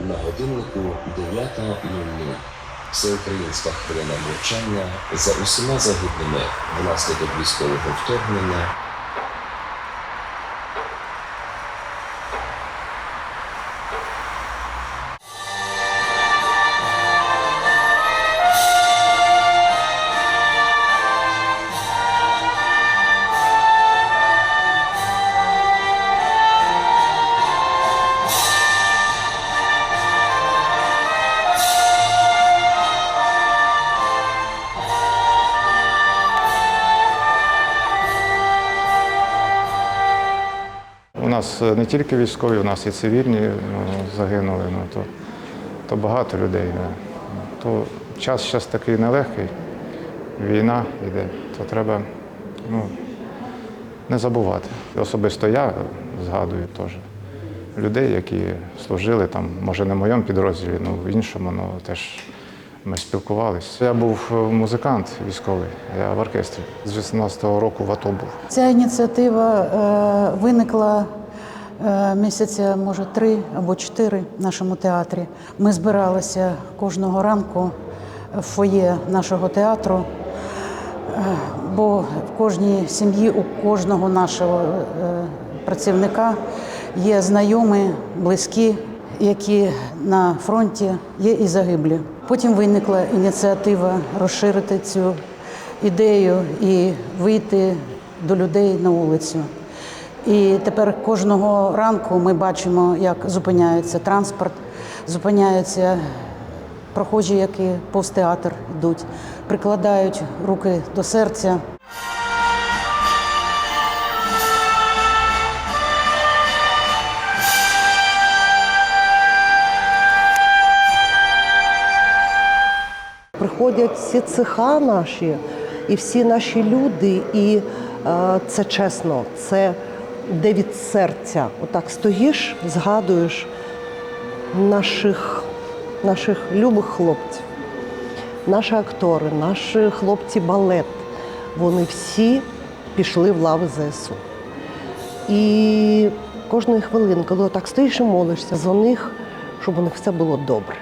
На годиннику 9.00. Всеукраїнська хвилина мовчання за усіма загиблими внаслідок військового вторгнення нас е, не тільки військові, у нас і цивільні ну, загинули. Ну, то, то багато людей. да. То час зараз такий нелегкий, війна йде, то треба ну, не забувати. Особисто я згадую теж людей, які служили там, може не в моєму підрозділі, ну в іншому, ну теж ми спілкувалися. Я був е, музикант військовий, я в оркестрі. З 18-го року в АТО був. Ця ініціатива е, виникла е, місяця, може, три або чотири в нашому театрі. Ми збиралися кожного ранку в фоє нашого театру, е, бо в кожній сім'ї, у кожного нашого е, працівника є знайомі, близькі, які на фронті є і загиблі. Потім виникла ініціатива розширити цю ідею і вийти до людей на вулицю. І тепер кожного ранку ми бачимо, як зупиняється транспорт, зупиняються прохожі, які повз театр йдуть, прикладають руки до серця. Приходять всі цеха наші і всі наші люди, і е, це чесно, це де від серця. Отак стоїш, згадуєш наших, наших любих хлопців, наші актори, наші хлопці балет. Вони всі пішли в лави ЗСУ. І кожної хвилини, коли так стоїш і молишся за них, щоб у них все було добре.